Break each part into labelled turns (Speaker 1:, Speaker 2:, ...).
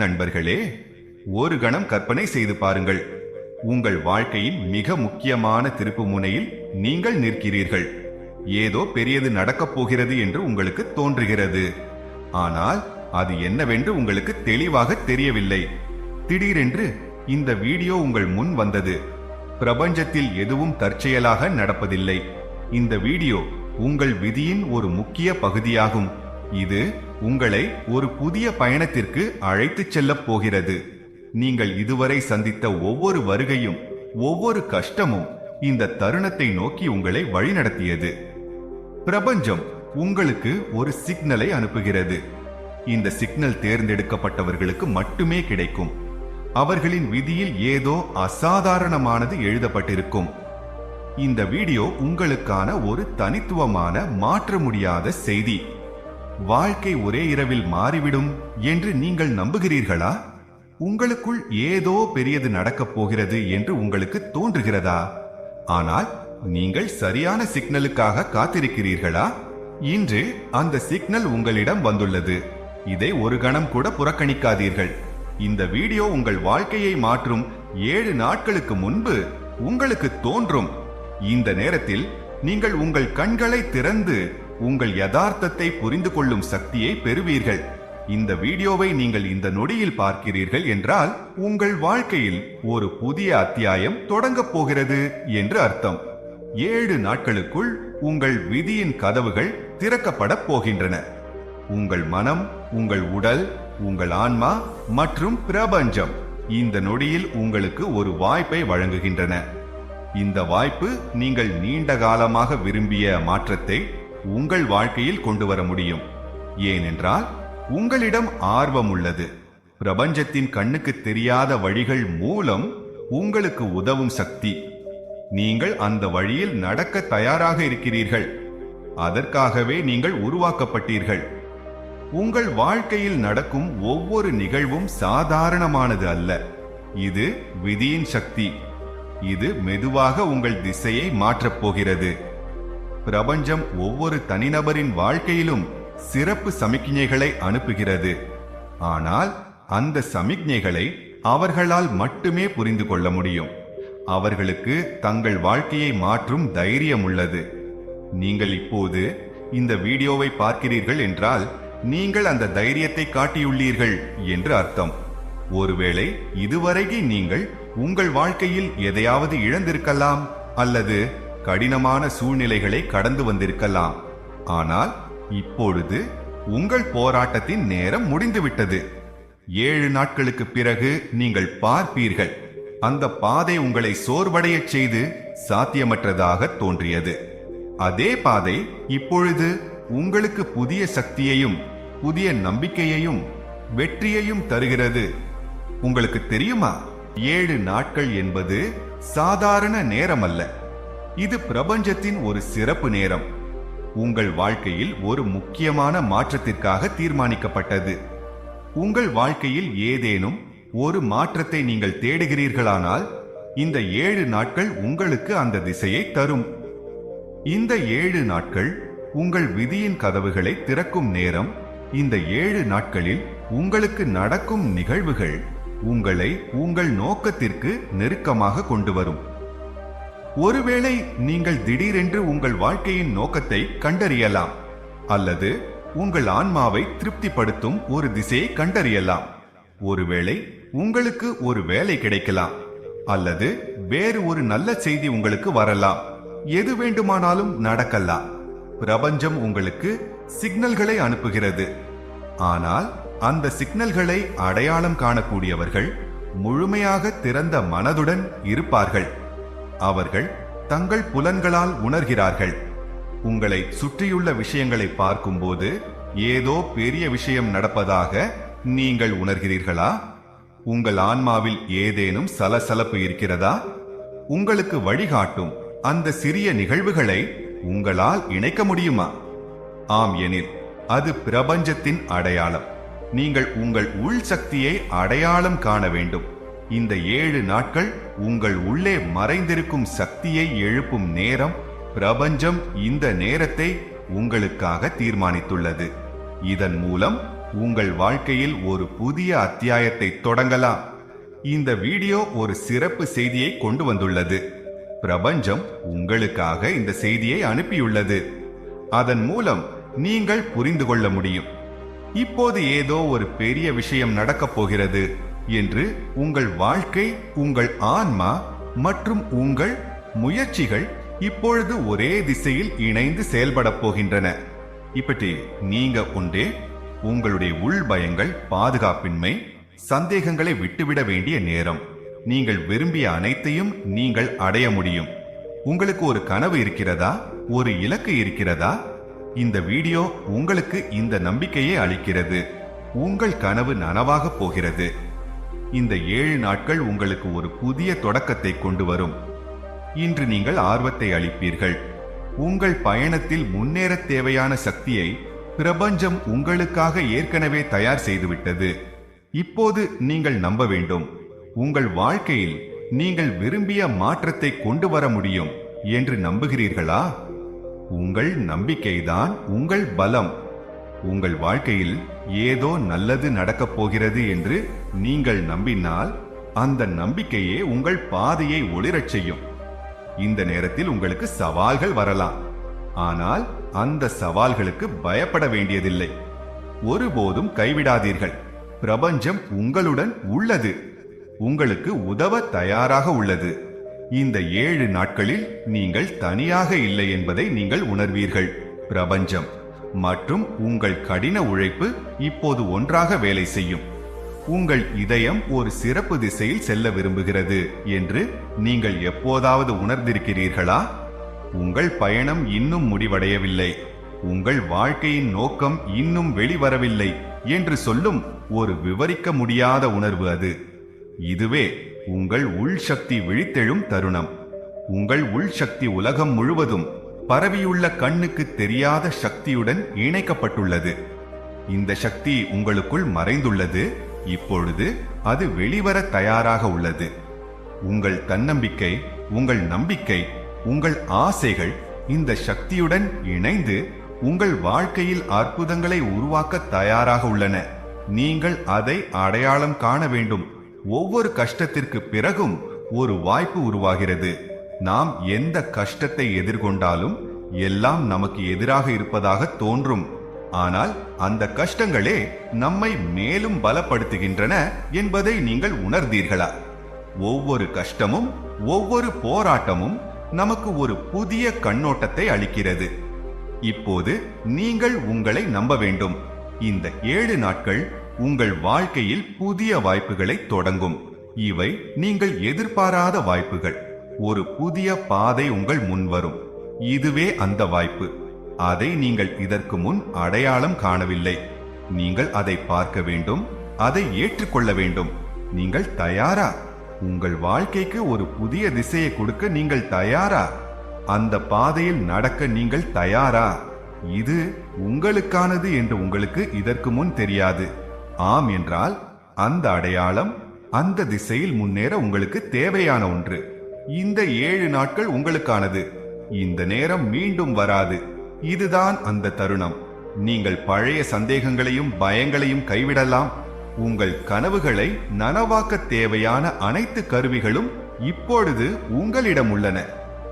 Speaker 1: நண்பர்களே ஒரு கணம் கற்பனை செய்து பாருங்கள். உங்கள் வாழ்க்கையின் மிக முக்கியமான திருப்பு முனையில் நீங்கள் நிற்கிறீர்கள். ஏதோ பெரியது நடக்கப் போகிறது என்று உங்களுக்கு தோன்றுகிறது. ஆனால் அது என்னவென்று உங்களுக்கு தெளிவாக தெரியவில்லை. திடீரென்று இந்த வீடியோ உங்கள் முன் வந்தது. பிரபஞ்சத்தில் எதுவும் தற்செயலாக நடப்பதில்லை. இந்த வீடியோ உங்கள் விதியின் ஒரு முக்கிய பகுதியாகும். இது உங்களை ஒரு புதிய பயணத்திற்கு அழைத்துச் செல்லப் போகிறது. நீங்கள் இதுவரை சந்தித்த ஒவ்வொரு வருகையும் ஒவ்வொரு கஷ்டமும் இந்த தருணத்தை நோக்கி உங்களை வழிநடத்தியது. பிரபஞ்சம் உங்களுக்கு ஒரு சிக்னலை அனுப்புகிறது. இந்த சிக்னல் தேர்ந்தெடுக்கப்பட்டவர்களுக்கு மட்டுமே கிடைக்கும். அவர்களின் விதியில் ஏதோ அசாதாரணமானது எழுதப்பட்டிருக்கும். இந்த வீடியோ உங்களுக்கான ஒரு தனித்துவமான மாற்ற முடியாத செய்தி. வாழ்க்கை ஒரே இரவில் மாறிவிடும் என்று நீங்கள் நம்புகிறீர்களா? உங்களுக்குள் ஏதோ பெரியது நடக்கப் போகிறது என்று உங்களுக்கு தோன்றுகிறதா? ஆனால் நீங்கள் சரியான சிக்னலுக்காக காத்திருக்கிறீர்களா? இன்று அந்த சிக்னல் உங்களிடம் வந்துள்ளது. இதை ஒரு கணம் கூட புறக்கணிக்காதீர்கள். இந்த வீடியோ உங்கள் வாழ்க்கையை மாற்றும் ஏழு நாட்களுக்கு முன்பு உங்களுக்கு தோன்றும். இந்த நேரத்தில் நீங்கள் உங்கள் கண்களை திறந்து உங்கள் யதார்த்தத்தை புரிந்து கொள்ளும் சக்தியை பெறுவீர்கள். இந்த வீடியோவை நீங்கள் இந்த நொடியில் பார்க்கிறீர்கள் என்றால் உங்கள் வாழ்க்கையில் ஒரு புதிய அத்தியாயம் தொடங்கப் போகிறது என்று அர்த்தம். ஏழு நாட்களுக்குள் உங்கள் விதியின் கதவுகள் திறக்கப்படப் போகின்றன. உங்கள் மனம் உங்கள் உடல் உங்கள் ஆன்மா மற்றும் பிரபஞ்சம் இந்த நொடியில் உங்களுக்கு ஒரு வாய்ப்பை வழங்குகின்றன. இந்த வாய்ப்பு நீங்கள் நீண்ட காலமாக விரும்பிய மாற்றத்தை உங்கள் வாழ்க்கையில் கொண்டு வர முடியும். ஏனென்றால் உங்களிடம் ஆர்வம் உள்ளது. பிரபஞ்சத்தின் கண்ணுக்கு தெரியாத வழிகள் மூலம் உங்களுக்கு உதவும் சக்தி. நீங்கள் அந்த வழியில் நடக்க தயாராக இருக்கிறீர்கள். அதற்காகவே நீங்கள் உருவாக்கப்பட்டீர்கள். உங்கள் வாழ்க்கையில் நடக்கும் ஒவ்வொரு நிகழ்வும் சாதாரணமானது அல்ல. இது விதியின் சக்தி. இது மெதுவாக உங்கள் திசையை மாற்றப் போகிறது. பிரபஞ்சம் ஒவ்வொரு தனிநபரின் வாழ்க்கையிலும் சிறப்பு சமிக்ஞைகளை அனுப்புகிறது. ஆனால் அந்த சமிக்ஞைகளை அவர்களால் மட்டுமே புரிந்து கொள்ள முடியும். அவர்களுக்கு தங்கள் வாழ்க்கையை மாற்றும் தைரியம் உள்ளது. நீங்கள் இப்போது இந்த வீடியோவை பார்க்கிறீர்கள் என்றால் நீங்கள் அந்த தைரியத்தை காட்டியுள்ளீர்கள் என்று அர்த்தம். ஒருவேளை இதுவரைக்கு நீங்கள் உங்கள் வாழ்க்கையில் எதையாவது இழந்திருக்கலாம் அல்லது கடினமான சூழ்நிலைகளை கடந்து வந்திருக்கலாம். ஆனால் இப்பொழுது உங்கள் போராட்டத்தின் நேரம் முடிந்துவிட்டது. ஏழு நாட்களுக்கு பிறகு நீங்கள் பார்ப்பீர்கள். அந்த பாதை உங்களை சோர்வடையச் செய்து சாத்தியமற்றதாக தோன்றியது. அதே பாதை இப்பொழுது உங்களுக்கு புதிய சக்தியையும் புதிய நம்பிக்கையையும் வெற்றியையும் தருகிறது. உங்களுக்கு தெரியுமா? ஏழு நாட்கள் என்பது சாதாரண நேரம் அல்ல இது பிரபஞ்சத்தின் ஒரு சிறப்பு நேரம். உங்கள் வாழ்க்கையில் ஒரு முக்கியமான மாற்றத்திற்காக தீர்மானிக்கப்பட்டது. உங்கள் வாழ்க்கையில் ஏதேனும் ஒரு மாற்றத்தை நீங்கள் தேடுகிறீர்களானால் இந்த ஏழு நாட்கள் உங்களுக்கு அந்த திசையை தரும். இந்த ஏழு நாட்கள் உங்கள் விதியின் கதவுகளை திறக்கும் நேரம். இந்த ஏழு நாட்களில் உங்களுக்கு நடக்கும் நிகழ்வுகள் உங்களை உங்கள் நோக்கத்திற்கு நெருக்கமாக கொண்டு வரும். ஒருவேளை நீங்கள் திடீரென்று உங்கள் வாழ்க்கையின் நோக்கத்தை கண்டறியலாம் அல்லது உங்கள் ஆன்மாவை திருப்திப்படுத்தும் ஒரு திசையை கண்டறியலாம். ஒருவேளை உங்களுக்கு ஒரு வேலை கிடைக்கலாம் அல்லது வேறு ஒரு நல்ல செய்தி உங்களுக்கு வரலாம். எது வேண்டுமானாலும் நடக்கலாம். பிரபஞ்சம் உங்களுக்கு சிக்னல்களை அனுப்புகிறது. ஆனால் அந்த சிக்னல்களை அடையாளம் காணக்கூடியவர்கள் முழுமையாக திறந்த மனதுடன் இருப்பார்கள். அவர்கள் தங்கள் புலன்களால் உணர்கிறார்கள். உங்களை சுற்றியுள்ள விஷயங்களை பார்க்கும்போது ஏதோ பெரிய விஷயம் நடப்பதாக நீங்கள் உணர்கிறீர்களா? உங்கள் ஆன்மாவில் ஏதேனும் சலசலப்பு இருக்கிறதா? உங்களுக்கு வழிகாட்டும் அந்த சிறிய நிகழ்வுகளை உங்களால் இணைக்க முடியுமா? ஆம் எனில் அது பிரபஞ்சத்தின் அடையாளம். நீங்கள் உங்கள் உள் சக்தியை அடையாளம் காண வேண்டும். இந்த ஏழு நாட்கள் உங்கள் உள்ளே மறைந்திருக்கும் சக்தியை எழுப்பும் நேரம் பிரபஞ்சம் இந்த நேரத்தை உங்களுக்காக தீர்மானித்துள்ளது. இதன் மூலம் உங்கள் வாழ்க்கையில் ஒரு புதிய அத்தியாயத்தை தொடங்கலாம். இந்த வீடியோ ஒரு சிறப்பு செய்தியை கொண்டு வந்துள்ளது. பிரபஞ்சம் உங்களுக்காக இந்த செய்தியை அனுப்பியுள்ளது. அதன் மூலம் நீங்கள் புரிந்து கொள்ள முடியும். இப்போது ஏதோ ஒரு பெரிய விஷயம் நடக்கப் போகிறது. என்று உங்கள் வாழ்க்கை உங்கள் ஆன்மா மற்றும் உங்கள் முயற்சிகள் இப்பொழுது ஒரே திசையில் இணைந்து செயல்படப் போகின்றன. இப்படி நீங்க உண்டே உங்களுடைய உள் பயங்கள் பாதுகாப்பின்மை சந்தேகங்களை விட்டுவிட வேண்டிய நேரம். நீங்கள் விரும்பிய அனைத்தையும் நீங்கள் அடைய முடியும். உங்களுக்கு ஒரு கனவு இருக்கிறதா? ஒரு இலக்கு இருக்கிறதா? இந்த வீடியோ உங்களுக்கு இந்த நம்பிக்கையை அளிக்கிறது. உங்கள் கனவு நனவாக போகிறது. இந்த ஏழு நாட்கள் உங்களுக்கு ஒரு புதிய தொடக்கத்தை கொண்டு வரும். இன்று நீங்கள் ஆர்வத்தை அளிப்பீர்கள். உங்கள் பயணத்தில் முன்னேற தேவையான சக்தியை பிரபஞ்சம் உங்களுக்காக ஏற்கனவே தயார் செய்துவிட்டது. இப்போது நீங்கள் நம்ப வேண்டும். உங்கள் வாழ்க்கையில் நீங்கள் விரும்பிய மாற்றத்தை கொண்டு வர முடியும் என்று நம்புகிறீர்களா? உங்கள் நம்பிக்கைதான் உங்கள் பலம். உங்கள் வாழ்க்கையில் ஏதோ நல்லது நடக்கப் போகிறது என்று நீங்கள் நம்பினால் அந்த நம்பிக்கையே உங்கள் பாதையை ஒளிரச் செய்யும். இந்த நேரத்தில் உங்களுக்கு சவால்கள் வரலாம். ஆனால் அந்த சவால்களுக்கு பயப்பட வேண்டியதில்லை. ஒருபோதும் கைவிடாதீர்கள். பிரபஞ்சம் உங்களுடன் உள்ளது. உங்களுக்கு உதவ தயாராக உள்ளது. இந்த ஏழு நாட்களில் நீங்கள் தனியாக இல்லை என்பதை நீங்கள் உணர்வீர்கள். பிரபஞ்சம் மற்றும் உங்கள் கடின உழைப்பு இப்போது ஒன்றாக வேலை செய்யும். உங்கள் இதயம் ஒரு சிறப்பு திசையில் செல்ல விரும்புகிறது என்று நீங்கள் எப்போதாவது உணர்ந்திருக்கிறீர்களா? உங்கள் பயணம் இன்னும் முடிவடையவில்லை. உங்கள் வாழ்க்கையின் நோக்கம் இன்னும் வெளிவரவில்லை என்று சொல்லும் ஒரு விவரிக்க முடியாத உணர்வு அது. இதுவே உங்கள் உள் சக்தி விழித்தெழும் தருணம். உங்கள் உள் சக்தி உலகம் முழுவதும் பரவியுள்ள கண்ணுக்கு தெரியாத சக்தியுடன் இணைக்கப்பட்டுள்ளது. இந்த சக்தி உங்களுக்குள் மறைந்துள்ளது. இப்பொழுது அது வெளிவர தயாராக உள்ளது. உங்கள் தன்னம்பிக்கை உங்கள் நம்பிக்கை உங்கள் ஆசைகள் இந்த சக்தியுடன் இணைந்து உங்கள் வாழ்க்கையில் அற்புதங்களை உருவாக்க தயாராக உள்ளன. நீங்கள் அதை அடையாளம் காண வேண்டும். ஒவ்வொரு கஷ்டத்திற்கு பிறகும் ஒரு வாய்ப்பு உருவாகிறது. நாம் எந்த கஷ்டத்தை எதிர்கொண்டாலும் எல்லாம் நமக்கு எதிராக இருப்பதாக தோன்றும். ஆனால் அந்த கஷ்டங்களே நம்மை மேலும் பலப்படுத்துகின்றன என்பதை நீங்கள் உணர்ந்தீர்களா? ஒவ்வொரு கஷ்டமும் ஒவ்வொரு போராட்டமும் நமக்கு ஒரு புதிய கண்ணோட்டத்தை அளிக்கிறது. இப்போது நீங்கள் உங்களை நம்ப வேண்டும். இந்த ஏழு நாட்கள் உங்கள் வாழ்க்கையில் புதிய வாய்ப்புகளை தொடங்கும். இவை நீங்கள் எதிர்பாராத வாய்ப்புகள். ஒரு புதிய பாதை உங்கள் முன் வரும். இதுவே அந்த வாய்ப்பு. அதை நீங்கள் இதற்கு முன் அடையாளம் காணவில்லை. நீங்கள் அதை பார்க்க வேண்டும் அதை ஏற்றுக்கொள்ள வேண்டும். நீங்கள் தயாரா? உங்கள் வாழ்க்கைக்கு ஒரு புதிய திசையை கொடுக்க நீங்கள் தயாரா? அந்த பாதையில் நடக்க நீங்கள் தயாரா? இது உங்களுக்கானது என்று உங்களுக்கு இதற்கு முன் தெரியாது. ஆம் என்றால் அந்த அடையாளம் அந்த திசையில் முன்னேற உங்களுக்கு தேவையான ஒன்று. இந்த ஏழு நாட்கள் உங்களுக்கானது. இந்த நேரம் மீண்டும் வராது. இதுதான் அந்த தருணம். நீங்கள் பழைய சந்தேகங்களையும் பயங்களையும் கைவிடலாம். உங்கள் கனவுகளை நனவாக்க தேவையான அனைத்து கருவிகளும் இப்பொழுது உங்களிடம் உள்ளன.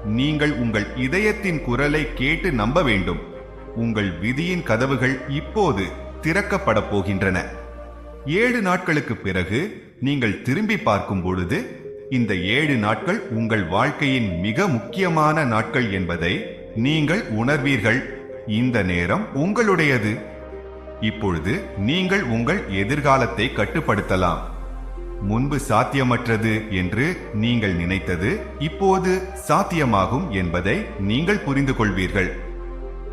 Speaker 1: நீங்கள் உங்கள் இதயத்தின் குரலை கேட்டு நம்ப வேண்டும். உங்கள் விதியின் கதவுகள் இப்போது திறக்கப்பட போகின்றன. ஏழு நாட்களுக்கு பிறகு நீங்கள் திரும்பி பார்க்கும் பொழுது இந்த ஏழு நாட்கள் உங்கள் வாழ்க்கையின் மிக முக்கியமான நாட்கள் என்பதை நீங்கள் உணர்வீர்கள். இந்த நேரம் உங்களுடையது. இப்பொழுது நீங்கள் உங்கள் எதிர்காலத்தை கட்டுப்படுத்தலாம். முன்பு சாத்தியமற்றது என்று நீங்கள் நினைத்தது இப்போது சாத்தியமாகும் என்பதை நீங்கள் புரிந்து கொள்வீர்கள்.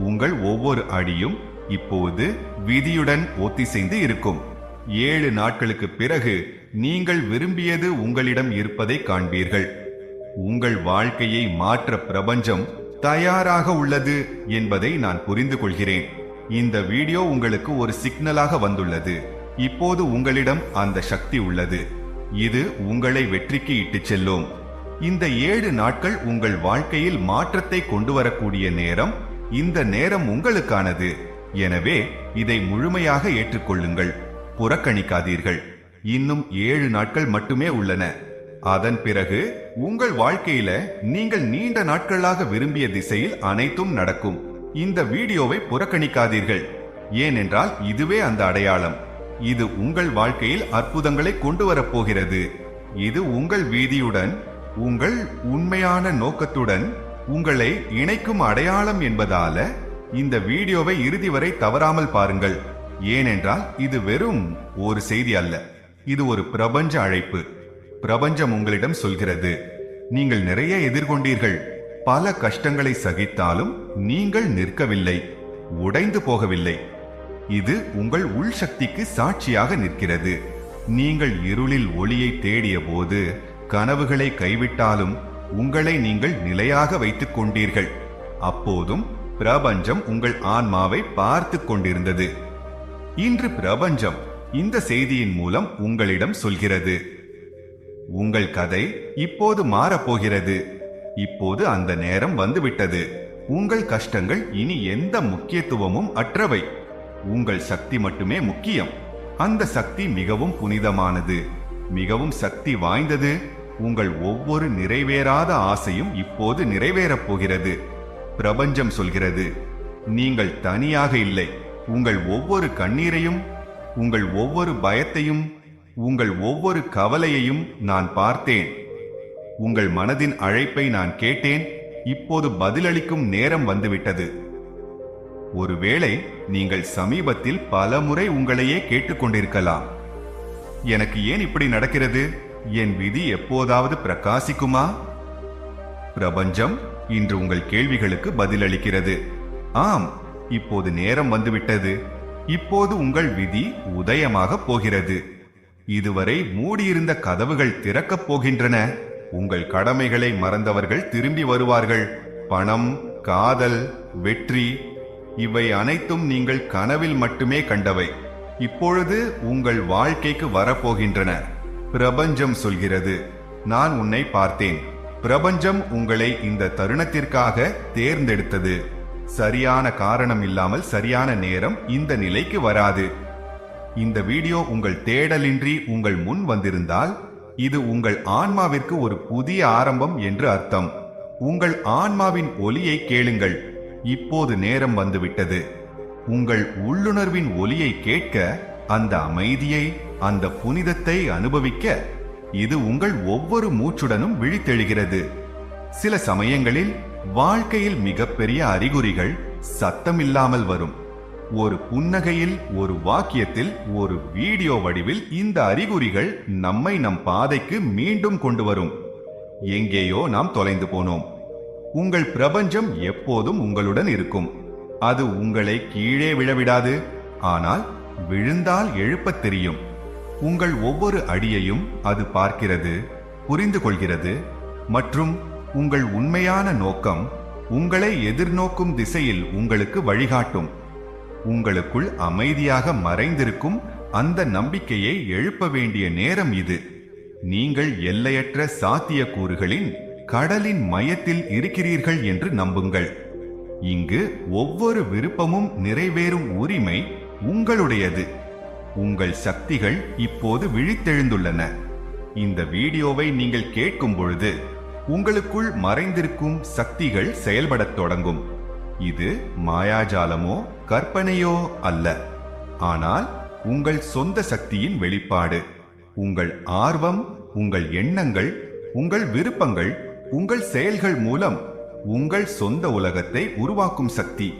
Speaker 1: உங்கள் ஒவ்வொரு அடியும் இப்போது விதியுடன் ஒத்திசைந்து இருக்கும். ஏழு நாட்களுக்கு பிறகு நீங்கள் விரும்பியது உங்களிடம் இருப்பதை காண்பீர்கள். உங்கள் வாழ்க்கையை மாற்ற பிரபஞ்சம் தயாராக உள்ளது என்பதை நான் புரிந்து கொள்கிறேன். இந்த வீடியோ உங்களுக்கு ஒரு சிக்னலாக வந்துள்ளது. இப்போது உங்களிடம் அந்த சக்தி உள்ளது. இது உங்களை வெற்றிக்கு இட்டுச் செல்லும். இந்த ஏழு நாட்கள் உங்கள் வாழ்க்கையில் மாற்றத்தை கொண்டு வரக்கூடிய நேரம் இந்த நேரம் உங்களுக்கானது. எனவே இதை முழுமையாக ஏற்றுக்கொள்ளுங்கள். புறக்கணிக்காதீர்கள். இன்னும் ஏழு நாட்கள் மட்டுமே உள்ளன. அதன் பிறகு உங்கள் வாழ்க்கையில நீங்கள் நீண்ட நாட்களாக விரும்பிய திசையில் அனைத்தும் நடக்கும். இந்த வீடியோவை புறக்கணிக்காதீர்கள். ஏனென்றால் இதுவே அந்த அடையாளம். இது உங்கள் வாழ்க்கையில் அற்புதங்களை கொண்டு வரப் போகிறது இது உங்கள் வீதியுடன் உங்கள் உண்மையான நோக்கத்துடன் உங்களை இணைக்கும் அடையாளம் என்பதால இந்த வீடியோவை இறுதி வரை தவறாமல் பாருங்கள். ஏனென்றால் இது வெறும் ஒரு செய்தி அல்ல. இது ஒரு பிரபஞ்ச அழைப்பு. பிரபஞ்சம் உங்களிடம் சொல்கிறது நீங்கள் நிறைய எதிர்கொண்டீர்கள். பல கஷ்டங்களை சகித்தாலும் நீங்கள் நிற்கவில்லை. உடைந்து போகவில்லை. இது உங்கள் உள் சக்திக்கு சாட்சியாக நிற்கிறது. நீங்கள் இருளில் ஒளியை தேடிய போது கனவுகளை கைவிட்டாலும் உங்களை நீங்கள் நிலையாக வைத்துக் கொண்டீர்கள். அப்போதும் பிரபஞ்சம் உங்கள் ஆன்மாவை பார்த்து கொண்டிருந்தது. இன்று பிரபஞ்சம் இந்த செய்தியின் மூலம் உங்களிடம் சொல்கிறது. உங்கள் கதை இப்போது மாறப்போகிறது. இப்போது அந்த நேரம் வந்துவிட்டது. உங்கள் கஷ்டங்கள் இனி எந்த முக்கியத்துவமும் அற்றவை. உங்கள் சக்தி மட்டுமே முக்கியம். அந்த சக்தி மிகவும் புனிதமானது. மிகவும் சக்தி வாய்ந்தது. உங்கள் ஒவ்வொரு நிறைவேறாத ஆசையும் இப்போது நிறைவேறப் போகிறது. பிரபஞ்சம் சொல்கிறது நீங்கள் தனியாக இல்லை. உங்கள் ஒவ்வொரு கண்ணீரையும் உங்கள் ஒவ்வொரு பயத்தையும் உங்கள் ஒவ்வொரு கவலையையும் நான் பார்த்தேன். உங்கள் மனதின் அழைப்பை நான் கேட்டேன். இப்போது பதிலளிக்கும் நேரம் வந்துவிட்டது. ஒருவேளை நீங்கள் சமீபத்தில் பலமுறை உங்களையே கேட்டுக்கொண்டிருக்கலாம். எனக்கு ஏன் இப்படி நடக்கிறது? என் விதி எப்போதாவது பிரகாசிக்குமா? பிரபஞ்சம் இன்று உங்கள் கேள்விகளுக்கு பதிலளிக்கிறது. ஆம் இப்போது நேரம் வந்துவிட்டது. இப்போது உங்கள் விதி உதயமாக போகிறது. இதுவரை மூடியிருந்த கதவுகள் திறக்கப் போகின்றன. உங்கள் கடமைகளை மறந்தவர்கள் திரும்பி வருவார்கள். பணம் காதல் வெற்றி இவை அனைத்தும் நீங்கள் கனவில் மட்டுமே கண்டவை. இப்பொழுது உங்கள் வாழ்க்கைக்கு வரப்போகின்றன. பிரபஞ்சம் சொல்கிறது நான் உன்னை பார்த்தேன். பிரபஞ்சம் உங்களை இந்த தருணத்திற்காக தேர்ந்தெடுத்தது. சரியான காரணம் இல்லாமல் சரியான நேரம் இந்த நிலைக்கு வராது. இந்த வீடியோ உங்கள் தேடலின்றி உங்கள் முன் வந்திருந்தால் இது உங்கள் ஆன்மாவிற்கு ஒரு புதிய ஆரம்பம் என்று அர்த்தம். உங்கள் ஆன்மாவின் ஒலியை கேளுங்கள். இப்போது நேரம் வந்துவிட்டது. உங்கள் உள்ளுணர்வின் ஒலியை கேட்க அந்த அமைதியை அந்த புனிதத்தை அனுபவிக்க இது உங்கள் ஒவ்வொரு மூச்சுடனும் விழித்தெழுகிறது. சில சமயங்களில் வாழ்க்கையில் மிகப்பெரிய அறிகுறிகள் சத்தமில்லாமல் வரும். ஒரு புன்னகையில் ஒரு வாக்கியத்தில் ஒரு வீடியோ வடிவில் இந்த அறிகுறிகள் நம்மை நம் பாதைக்கு மீண்டும் கொண்டு வரும். எங்கேயோ நாம் தொலைந்து போனோம். உங்கள் பிரபஞ்சம் எப்போதும் உங்களுடன் இருக்கும். அது உங்களை கீழே விழவிடாது. ஆனால் விழுந்தால் எழுப்பத் தெரியும். உங்கள் ஒவ்வொரு அடியையும் அது பார்க்கிறது புரிந்து கொள்கிறது மற்றும் உங்கள் உண்மையான நோக்கம் உங்களை எதிர்நோக்கும் திசையில் உங்களுக்கு வழிகாட்டும். உங்களுக்குள் அமைதியாக மறைந்திருக்கும் அந்த நம்பிக்கையை எழுப்ப வேண்டிய நேரம் இது. நீங்கள் எல்லையற்ற சாத்தியக்கூறுகளின் கடலின் மையத்தில் இருக்கிறீர்கள் என்று நம்புங்கள். இங்கு ஒவ்வொரு விருப்பமும் நிறைவேறும் உரிமை உங்களுடையது. உங்கள் சக்திகள் இப்போது விழித்தெழுந்துள்ளன. இந்த வீடியோவை நீங்கள் கேட்கும் பொழுது உங்களுக்குள் மறைந்திருக்கும் சக்திகள் செயல்படத் தொடங்கும். இது மாயாஜாலமோ கற்பனையோ அல்ல. ஆனால் உங்கள் சொந்த சக்தியின் வெளிப்பாடு. உங்கள் ஆர்வம் உங்கள் எண்ணங்கள் உங்கள் விருப்பங்கள் உங்கள் செயல்கள் மூலம் உங்கள் சொந்த உலகத்தை உருவாக்கும் சக்தி.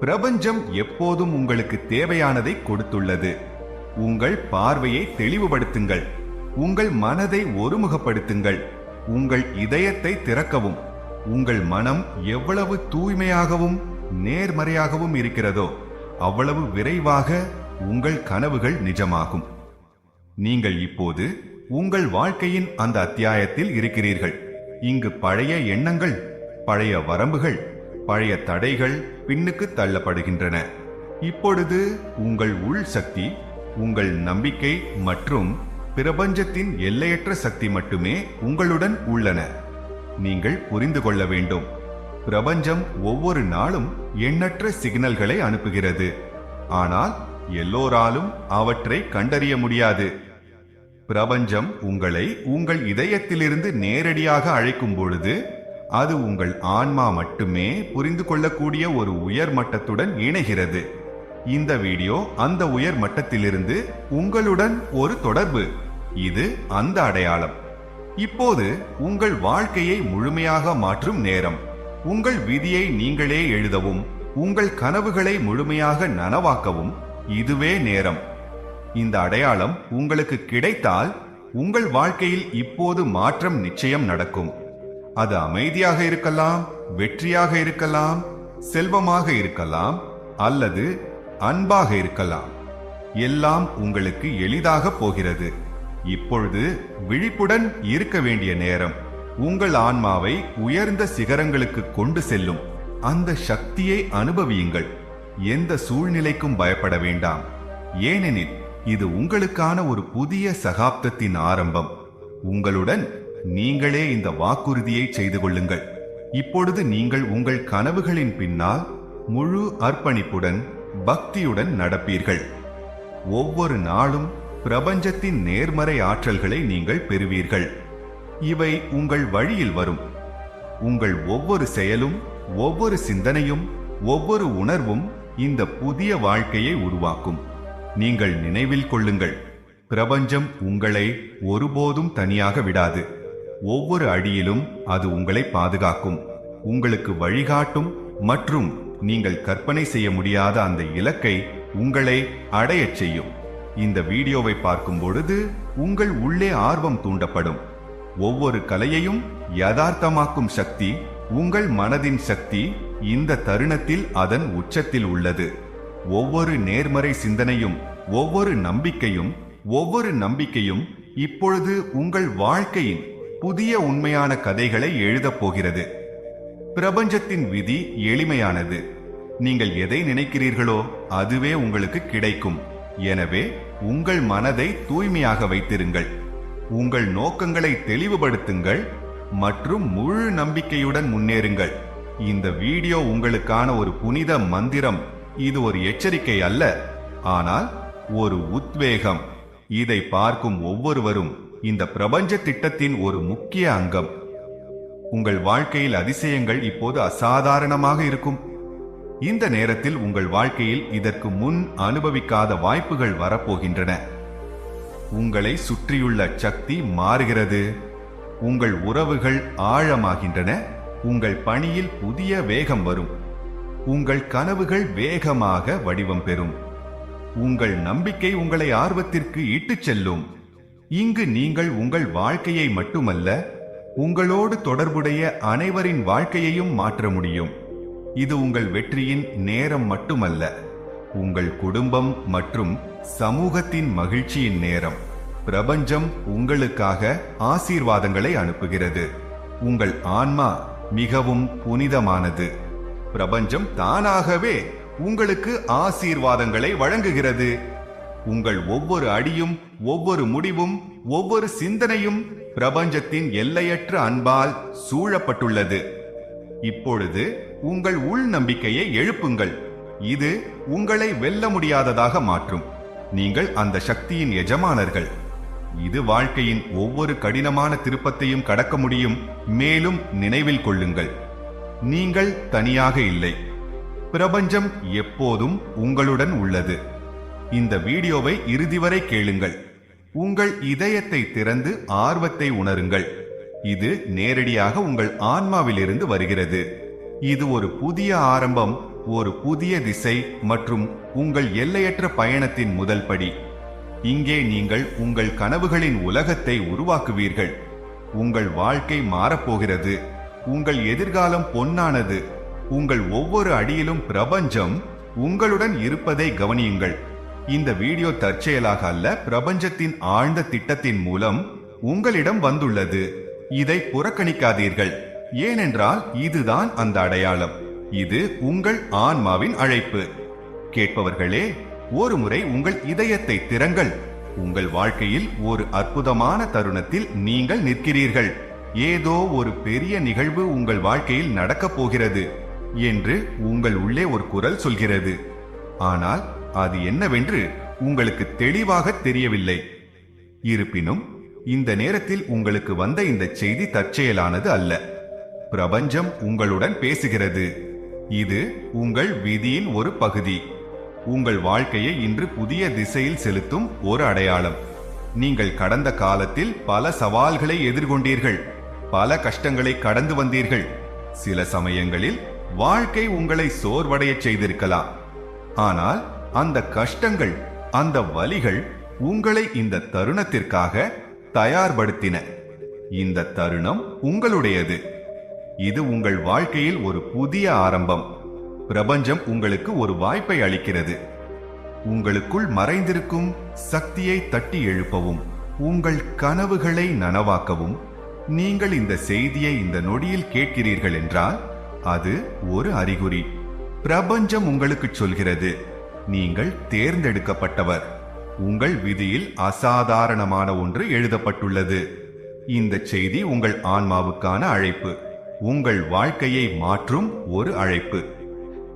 Speaker 1: பிரபஞ்சம் எப்போதும் உங்களுக்கு தேவையானதை கொடுத்துள்ளது. உங்கள் பார்வையை தெளிவுபடுத்துங்கள். உங்கள் மனதை ஒருமுகப்படுத்துங்கள். உங்கள் இதயத்தை திறக்கவும். உங்கள் மனம் எவ்வளவு தூய்மையாகவும் நேர்மறையாகவும் இருக்கிறதோ அவ்வளவு விரைவாக உங்கள் கனவுகள் நிஜமாகும். நீங்கள் இப்போது உங்கள் வாழ்க்கையின் அந்த அத்தியாயத்தில் இருக்கிறீர்கள். இங்கு பழைய எண்ணங்கள் பழைய வரம்புகள் பழைய தடைகள் பின்னுக்கு தள்ளப்படுகின்றன. இப்பொழுது உங்கள் உள் சக்தி உங்கள் நம்பிக்கை மற்றும் பிரபஞ்சத்தின் எல்லையற்ற சக்தி மட்டுமே உங்களுடன் உள்ளன. நீங்கள் புரிந்து கொள்ள வேண்டும். பிரபஞ்சம் ஒவ்வொரு நாளும் எண்ணற்ற சிக்னல்களை அனுப்புகிறது. ஆனால் எல்லோராலும் அவற்றை கண்டறிய முடியாது. பிரபஞ்சம் உங்களை உங்கள் இதயத்திலிருந்து நேரடியாக அழைக்கும் பொழுது அது உங்கள் ஆன்மா மட்டுமே புரிந்து கொள்ளக்கூடிய ஒரு உயர் மட்டத்துடன் இணைகிறது. இந்த வீடியோ அந்த உயர் மட்டத்திலிருந்து உங்களுடன் ஒரு தொடர்பு. இது அந்த அடையாளம். இப்போது உங்கள் வாழ்க்கையை முழுமையாக மாற்றும் நேரம். உங்கள் விதியை நீங்களே எழுதவும் உங்கள் கனவுகளை முழுமையாக நனவாக்கவும் இதுவே நேரம். இந்த அடையாளம் உங்களுக்கு கிடைத்தால் உங்கள் வாழ்க்கையில் இப்போது மாற்றம் நிச்சயம் நடக்கும். அது அமைதியாக இருக்கலாம் வெற்றியாக இருக்கலாம் செல்வமாக இருக்கலாம் அல்லது அன்பாக இருக்கலாம். எல்லாம் உங்களுக்கு எளிதாக போகிறது. இப்பொழுது விழிப்புடன் இருக்க வேண்டிய நேரம். உங்கள் ஆன்மாவை உயர்ந்த சிகரங்களுக்கு கொண்டு செல்லும். அந்த சக்தியை அனுபவியுங்கள். எந்த சூழ்நிலைக்கும் பயப்பட வேண்டாம். ஏனெனில் இது உங்களுக்கான ஒரு புதிய சகாப்தத்தின் ஆரம்பம். உங்களுடன் நீங்களே இந்த வாக்குறுதியை செய்து கொள்ளுங்கள். இப்பொழுது நீங்கள் உங்கள் கனவுகளின் பின்னால் முழு அர்ப்பணிப்புடன் பக்தியுடன் நடப்பீர்கள். ஒவ்வொரு நாளும் பிரபஞ்சத்தின் நேர்மறை ஆற்றல்களை நீங்கள் பெறுவீர்கள். இவை உங்கள் வழியில் வரும். உங்கள் ஒவ்வொரு செயலும் ஒவ்வொரு சிந்தனையும் ஒவ்வொரு உணர்வும் இந்த புதிய வாழ்க்கையை உருவாக்கும். நீங்கள் நினைவில் கொள்ளுங்கள். பிரபஞ்சம் உங்களை ஒருபோதும் தனியாக விடாது. ஒவ்வொரு அடியிலும் அது உங்களை பாதுகாக்கும். உங்களுக்கு வழிகாட்டும் மற்றும் நீங்கள் கற்பனை செய்ய முடியாத அந்த இலக்கை உங்களை அடையச் செய்யும். இந்த வீடியோவை பார்க்கும் பொழுது உங்கள் உள்ளே ஆர்வம் தூண்டப்படும். ஒவ்வொரு கலையையும் யதார்த்தமாக்கும் சக்தி உங்கள் மனதின் சக்தி இந்த தருணத்தில் அதன் உச்சத்தில் உள்ளது. ஒவ்வொரு நேர்மறை சிந்தனையும் ஒவ்வொரு நம்பிக்கையும் ஒவ்வொரு நம்பிக்கையும் இப்பொழுது உங்கள் வாழ்க்கையின் புதிய உண்மையான கதைகளை எழுதப் போகிறது. பிரபஞ்சத்தின் விதி எளிமையானது. நீங்கள் எதை நினைக்கிறீர்களோ அதுவே உங்களுக்கு கிடைக்கும். எனவே உங்கள் மனதை தூய்மையாக வைத்திருங்கள். உங்கள் நோக்கங்களை தெளிவுபடுத்துங்கள் மற்றும் முழு நம்பிக்கையுடன் முன்னேறுங்கள். இந்த வீடியோ உங்களுக்கான ஒரு புனித மந்திரம். இது ஒரு எச்சரிக்கை அல்ல. ஆனால் ஒரு உத்வேகம். இதை பார்க்கும் ஒவ்வொருவரும் இந்த பிரபஞ்ச திட்டத்தின் ஒரு முக்கிய அங்கம். உங்கள் வாழ்க்கையில் அதிசயங்கள் இப்போது அசாதாரணமாக இருக்கும். இந்த நேரத்தில் உங்கள் வாழ்க்கையில் இதற்கு முன் அனுபவிக்காத வாய்ப்புகள் வரப்போகின்றன. உங்களை சுற்றியுள்ள சக்தி மாறுகிறது. உங்கள் உறவுகள் ஆழமாகின்றன. உங்கள் பணியில் புதிய வேகம் வரும். உங்கள் கனவுகள் வேகமாக வடிவம் பெறும். உங்கள் நம்பிக்கை உங்களை ஆர்வத்திற்கு இட்டுச் செல்லும். இங்கு நீங்கள் உங்கள் வாழ்க்கையை மட்டுமல்ல உங்களோடு தொடர்புடைய அனைவரின் வாழ்க்கையையும் மாற்ற முடியும். இது உங்கள் வெற்றியின் நேரம் மட்டுமல்ல உங்கள் குடும்பம் மற்றும் சமூகத்தின் மகிழ்ச்சியின் நேரம். பிரபஞ்சம் உங்களுக்காக ஆசீர்வாதங்களை அனுப்புகிறது. உங்கள் ஆன்மா மிகவும் புனிதமானது. பிரபஞ்சம் தானாகவே உங்களுக்கு ஆசீர்வாதங்களை வழங்குகிறது. உங்கள் ஒவ்வொரு அடியும் ஒவ்வொரு முடிவும் ஒவ்வொரு சிந்தனையும் பிரபஞ்சத்தின் எல்லையற்ற அன்பால் சூழப்பட்டுள்ளது. இப்பொழுது உங்கள் உள் நம்பிக்கையை எழுப்புங்கள். இது உங்களை வெல்ல முடியாததாக மாற்றும். நீங்கள் அந்த சக்தியின் எஜமானர்கள். இது வாழ்க்கையின் ஒவ்வொரு கடினமான திருப்பத்தையும் கடக்க முடியும். மேலும் நினைவில் கொள்ளுங்கள். நீங்கள் தனியாக இல்லை. பிரபஞ்சம் எப்போதும் உங்களுடன் உள்ளது. இந்த வீடியோவை இறுதி வரை கேளுங்கள். உங்கள் இதயத்தை திறந்து ஆர்வத்தை உணருங்கள். இது நேரடியாக உங்கள் ஆன்மாவிலிருந்து வருகிறது. இது ஒரு புதிய ஆரம்பம் ஒரு புதிய திசை மற்றும் உங்கள் எல்லையற்ற பயணத்தின் முதல் படி. இங்கே நீங்கள் உங்கள் கனவுகளின் உலகத்தை உருவாக்குவீர்கள். உங்கள் வாழ்க்கை மாறப்போகிறது. உங்கள் எதிர்காலம் பொன்னானது. உங்கள் ஒவ்வொரு அடியிலும் பிரபஞ்சம் உங்களுடன் இருப்பதை கவனியுங்கள். இந்த வீடியோ தற்செயலாக அல்ல பிரபஞ்சத்தின் ஆழ்ந்த திட்டத்தின் மூலம் உங்களிடம் வந்துள்ளது. இதை புறக்கணிக்காதீர்கள். ஏனென்றால் இதுதான் அந்த அடையாளம். இது உங்கள் ஆன்மாவின் அழைப்பு. கேட்பவர்களே ஒரு முறை உங்கள் இதயத்தை திறங்கள். உங்கள் வாழ்க்கையில் ஒரு அற்புதமான தருணத்தில் நீங்கள் நிற்கிறீர்கள். ஏதோ ஒரு பெரிய நிகழ்வு உங்கள் வாழ்க்கையில் நடக்கப் போகிறது என்று உங்கள் உள்ளே ஒரு குரல் சொல்கிறது. ஆனால் அது என்னவென்று உங்களுக்கு தெளிவாக தெரியவில்லை. இருப்பினும் இந்த நேரத்தில் உங்களுக்கு வந்த இந்த செய்தி தற்செயலானது அல்ல. பிரபஞ்சம் உங்களுடன் பேசுகிறது. இது உங்கள் விதியின் ஒரு பகுதி. உங்கள் வாழ்க்கையை இன்று புதிய திசையில் செலுத்தும் ஒரு அடையாளம். நீங்கள் கடந்த காலத்தில் பல சவால்களை எதிர்கொண்டீர்கள். பல கஷ்டங்களை கடந்து வந்தீர்கள். சில சமயங்களில் வாழ்க்கை உங்களை சோர்வடையச் செய்திருக்கலாம். ஆனால் அந்த கஷ்டங்கள் அந்த வலிகள் உங்களை இந்த தருணத்திற்காக தயார்படுத்தின. இந்த தருணம் உங்களுடையது. இது உங்கள் வாழ்க்கையில் ஒரு புதிய ஆரம்பம். பிரபஞ்சம் உங்களுக்கு ஒரு வாய்ப்பை அளிக்கிறது. உங்களுக்குள் மறைந்திருக்கும் சக்தியை தட்டி எழுப்பவும் உங்கள் கனவுகளை நனவாக்கவும் நீங்கள் இந்த செய்தியை இந்த நொடியில் கேட்கிறீர்கள் என்றால் அது ஒரு அறிகுறி. பிரபஞ்சம் உங்களுக்கு சொல்கிறது நீங்கள் தேர்ந்தெடுக்கப்பட்டவர். உங்கள் விதியில் அசாதாரணமான ஒன்று எழுதப்பட்டுள்ளது. இந்த செய்தி உங்கள் ஆன்மாவுக்கான அழைப்பு. உங்கள் வாழ்க்கையை மாற்றும் ஒரு அழைப்பு.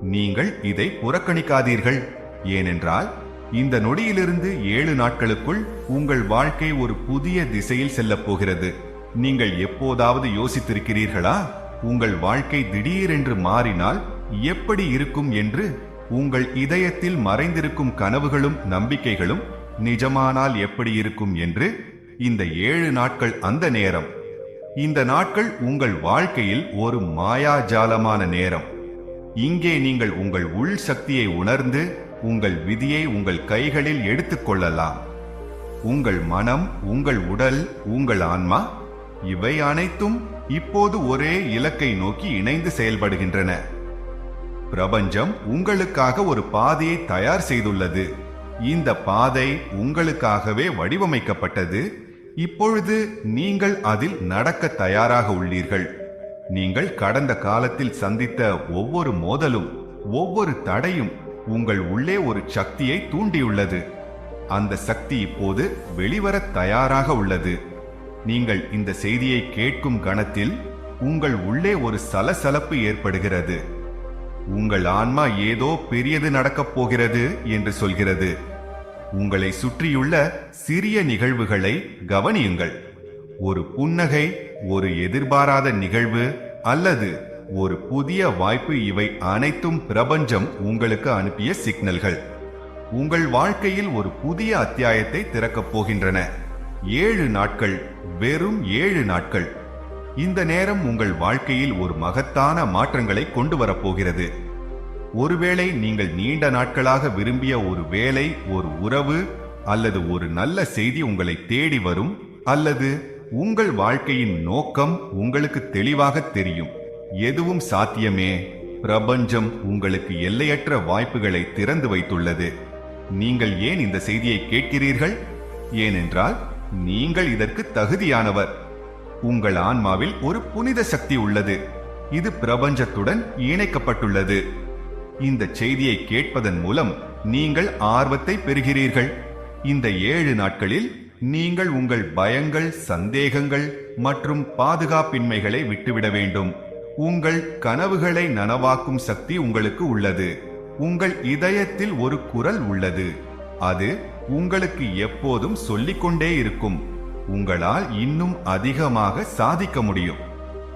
Speaker 1: நீங்கள் இதை புறக்கணிக்காதீர்கள். ஏனென்றால் இந்த நொடியிலிருந்து ஏழு நாட்களுக்குள் உங்கள் வாழ்க்கை ஒரு புதிய திசையில் செல்லப் போகிறது. நீங்கள் எப்போதாவது யோசித்திருக்கிறீர்களா? உங்கள் வாழ்க்கை திடீரென்று மாறினால் எப்படி இருக்கும் என்று? உங்கள் இதயத்தில் மறைந்திருக்கும் கனவுகளும் நம்பிக்கைகளும் நிஜமானால் எப்படி இருக்கும் என்று இந்த ஏழு நாட்கள் அந்த நேரம். இந்த நாட்கள் உங்கள் வாழ்க்கையில் ஒரு மாயாஜாலமான நேரம். இங்கே நீங்கள் உங்கள் உள் சக்தியை உணர்ந்து உங்கள் விதியை உங்கள் கைகளில் எடுத்துக்கொள்ளலாம் உங்கள் மனம் உங்கள் உடல் உங்கள் ஆன்மா இவை அனைத்தும் இப்போது ஒரே இலக்கை நோக்கி இணைந்து செயல்படுகின்றன. பிரபஞ்சம் உங்களுக்காக ஒரு பாதையை தயார் செய்துள்ளது. இந்த பாதை உங்களுக்காகவே வடிவமைக்கப்பட்டது. இப்பொழுது நீங்கள் அதில் நடக்க தயாராக உள்ளீர்கள். நீங்கள் கடந்த காலத்தில் சந்தித்த ஒவ்வொரு மோதலும் ஒவ்வொரு தடையும் உங்கள் உள்ளே ஒரு சக்தியை தூண்டியுள்ளது. அந்த சக்தி இப்போது வெளிவரத் தயாராக உள்ளது. நீங்கள் இந்த செய்தியை கேட்கும் கணத்தில் உங்கள் உள்ளே ஒரு சலசலப்பு ஏற்படுகிறது. உங்கள் ஆன்மா ஏதோ பெரியது நடக்கப் போகிறது என்று சொல்கிறது. உங்களை சுற்றியுள்ள சிறிய நிகழ்வுகளை கவனியுங்கள். ஒரு புன்னகை ஒரு எதிர்பாராத நிகழ்வு அல்லது ஒரு புதிய வாய்ப்பு இவை அனைத்தும் பிரபஞ்சம் உங்களுக்கு அனுப்பிய சிக்னல்கள். உங்கள் வாழ்க்கையில் ஒரு புதிய அத்தியாயத்தை திறக்கப் போகின்றன. ஏழு நாட்கள் வெறும் ஏழு நாட்கள். இந்த நேரம் உங்கள் வாழ்க்கையில் ஒரு மகத்தான மாற்றங்களை கொண்டு வரப்போகிறது. ஒருவேளை நீங்கள் நீண்ட நாட்களாக விரும்பிய ஒரு வேலை ஒரு உறவு அல்லது ஒரு நல்ல செய்தி உங்களை தேடி வரும் அல்லது உங்கள் வாழ்க்கையின் நோக்கம் உங்களுக்கு தெளிவாக தெரியும். எதுவும் சாத்தியமே. பிரபஞ்சம் உங்களுக்கு எல்லையற்ற வாய்ப்புகளை திறந்து வைத்துள்ளது. நீங்கள் ஏன் இந்த செய்தியை கேட்கிறீர்கள்? ஏனென்றால் நீங்கள் இதற்கு தகுதியானவர். உங்கள் ஆன்மாவில் ஒரு புனித சக்தி உள்ளது. இது பிரபஞ்சத்துடன் இணைக்கப்பட்டுள்ளது. இந்த செய்தியை கேட்பதன் மூலம் நீங்கள் ஆர்வத்தை பெறுகிறீர்கள். இந்த ஏழு நாட்களில் நீங்கள் உங்கள் பயங்கள் சந்தேகங்கள் மற்றும் பாதுகாப்பின்மைகளை விட்டுவிட வேண்டும். உங்கள் கனவுகளை நனவாக்கும் சக்தி உங்களுக்கு உள்ளது. உங்கள் இதயத்தில் ஒரு குரல் உள்ளது. அது உங்களுக்கு எப்போதும் சொல்லிக்கொண்டே இருக்கும். உங்களால் இன்னும் அதிகமாக சாதிக்க முடியும்.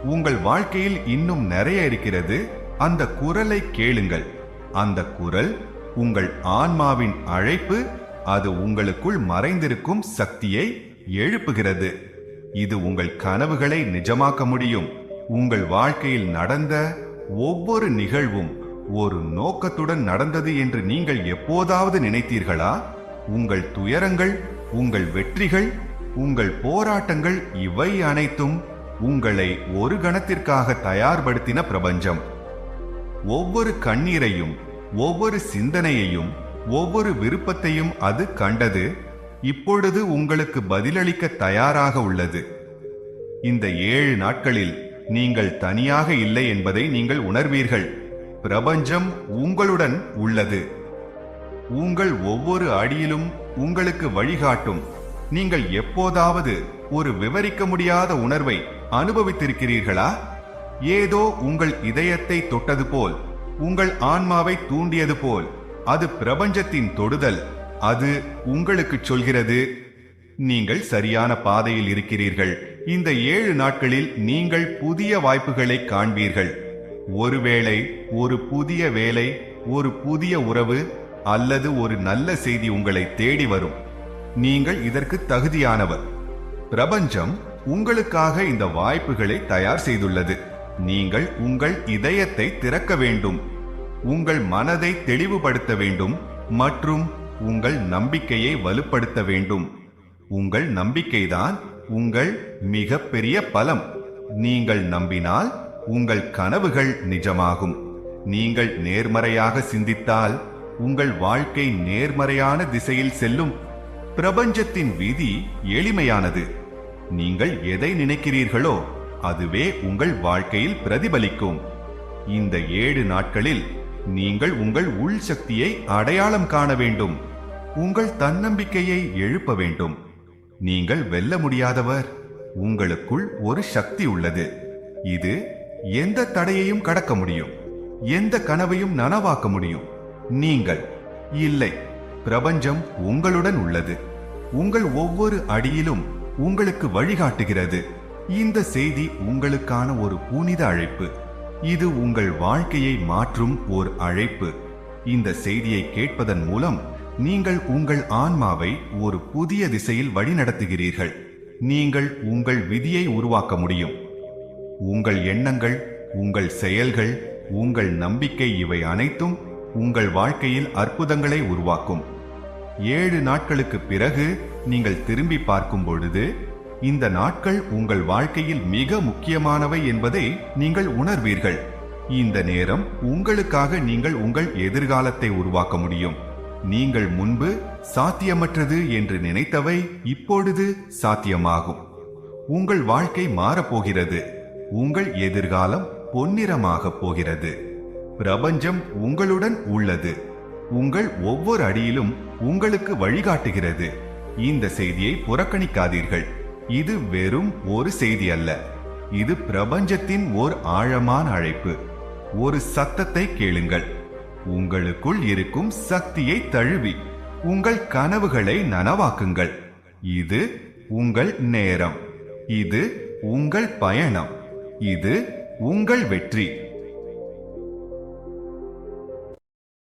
Speaker 1: உங்கள் வாழ்க்கையில் இன்னும் நிறைய இருக்கிறது. அந்த குரலை கேளுங்கள். அந்த குரல் உங்கள் ஆன்மாவின் அழைப்பு அது உங்களுக்குள் மறைந்திருக்கும் சக்தியை எழுப்புகிறது. இது உங்கள் கனவுகளை நிஜமாக்க முடியும். உங்கள் வாழ்க்கையில் நடந்த ஒவ்வொரு நிகழ்வும் ஒரு நோக்கத்துடன் நடந்தது என்று நீங்கள் எப்போதாவது நினைத்தீர்களா? உங்கள் துயரங்கள் உங்கள் வெற்றிகள் உங்கள் போராட்டங்கள் இவை அனைத்தும் உங்களை ஒரு கணத்திற்காக தயார்படுத்தின பிரபஞ்சம். ஒவ்வொரு கண்ணீரையும் ஒவ்வொரு சிந்தனையையும் ஒவ்வொரு விருப்பத்தையும் அது கண்டது இப்பொழுது உங்களுக்கு பதிலளிக்க தயாராக உள்ளது. இந்த ஏழு நாட்களில் நீங்கள் தனியாக இல்லை என்பதை நீங்கள் உணர்வீர்கள். பிரபஞ்சம் உங்களுடன் உள்ளது. உங்கள் ஒவ்வொரு அடியிலும் உங்களுக்கு வழிகாட்டும். நீங்கள் எப்போதாவது ஒரு விவரிக்க முடியாத உணர்வை அனுபவித்திருக்கிறீர்களா? ஏதோ உங்கள் இதயத்தை தொட்டது போல் உங்கள் ஆன்மாவை தூண்டியது போல் அது பிரபஞ்சத்தின் தொடுதல் அது உங்களுக்கு சொல்கிறது. நீங்கள் சரியான பாதையில் இருக்கிறீர்கள். இந்த ஏழு நாட்களில் நீங்கள் புதிய வாய்ப்புகளை காண்பீர்கள். ஒருவேளை ஒரு புதிய வேலை ஒரு புதிய உறவு அல்லது ஒரு நல்ல செய்தி உங்களை தேடி வரும். நீங்கள் இதற்கு தகுதியானவர். பிரபஞ்சம் உங்களுக்காக இந்த வாய்ப்புகளை தயார் செய்துள்ளது. நீங்கள் உங்கள் இதயத்தை திறக்க வேண்டும். உங்கள் மனதை தெளிவுபடுத்த வேண்டும் மற்றும் உங்கள் நம்பிக்கையை வலுப்படுத்த வேண்டும். உங்கள் நம்பிக்கைதான் உங்கள் மிகப்பெரிய பலம். நீங்கள் நம்பினால் உங்கள் கனவுகள் நிஜமாகும். நீங்கள் நேர்மறையாக சிந்தித்தால் உங்கள் வாழ்க்கை நேர்மறையான திசையில் செல்லும். பிரபஞ்சத்தின் விதி எளிமையானது. நீங்கள் எதை நினைக்கிறீர்களோ அதுவே உங்கள் வாழ்க்கையில் பிரதிபலிக்கும். இந்த ஏழு நாட்களில் நீங்கள் உங்கள் உள் சக்தியை அடையாளம் காண வேண்டும். உங்கள் தன்னம்பிக்கையை எழுப்ப வேண்டும். நீங்கள் வெல்ல முடியாதவர். உங்களுக்குள் ஒரு சக்தி உள்ளது. இது எந்த தடையையும் கடக்க முடியும். எந்த கனவையும் நனவாக்க முடியும். நீங்கள் இல்லை பிரபஞ்சம் உங்களுடன் உள்ளது. உங்கள் ஒவ்வொரு அடியிலும் உங்களுக்கு வழிகாட்டுகிறது. இந்த செய்தி உங்களுக்கான ஒரு புனித அழைப்பு. இது உங்கள் வாழ்க்கையை மாற்றும் ஓர் அழைப்பு. இந்த செய்தியை கேட்பதன் மூலம் நீங்கள் உங்கள் ஆன்மாவை ஒரு புதிய திசையில் வழிநடத்துகிறீர்கள். நீங்கள் உங்கள் விதியை உருவாக்க முடியும். உங்கள் எண்ணங்கள் உங்கள் செயல்கள் உங்கள் நம்பிக்கை இவை அனைத்தும் உங்கள் வாழ்க்கையில் அற்புதங்களை உருவாக்கும். ஏழு நாட்களுக்கு பிறகு நீங்கள் திரும்பி பார்க்கும் பொழுது இந்த நாட்கள் உங்கள் வாழ்க்கையில் மிக முக்கியமானவை என்பதை நீங்கள் உணர்வீர்கள். இந்த நேரம் உங்களுக்காக நீங்கள் உங்கள் எதிர்காலத்தை உருவாக்க முடியும். நீங்கள் முன்பு சாத்தியமற்றது என்று நினைத்தவை இப்பொழுது சாத்தியமாகும். உங்கள் வாழ்க்கை மாறப்போகிறது. உங்கள் எதிர்காலம் பொன்னிறமாகப் போகிறது. பிரபஞ்சம் உங்களுடன் உள்ளது. உங்கள் ஒவ்வொரு அடியிலும் உங்களுக்கு வழிகாட்டுகிறது. இந்த செய்தியை புறக்கணிக்காதீர்கள். இது வெறும் ஒரு செய்தி அல்ல. இது பிரபஞ்சத்தின் ஓர் ஆழமான அழைப்பு. ஒரு சத்தத்தை கேளுங்கள். உங்களுக்குள் இருக்கும் சக்தியை தழுவி உங்கள் கனவுகளை நனவாக்குங்கள். இது உங்கள் நேரம். இது உங்கள் பயணம். இது உங்கள் வெற்றி.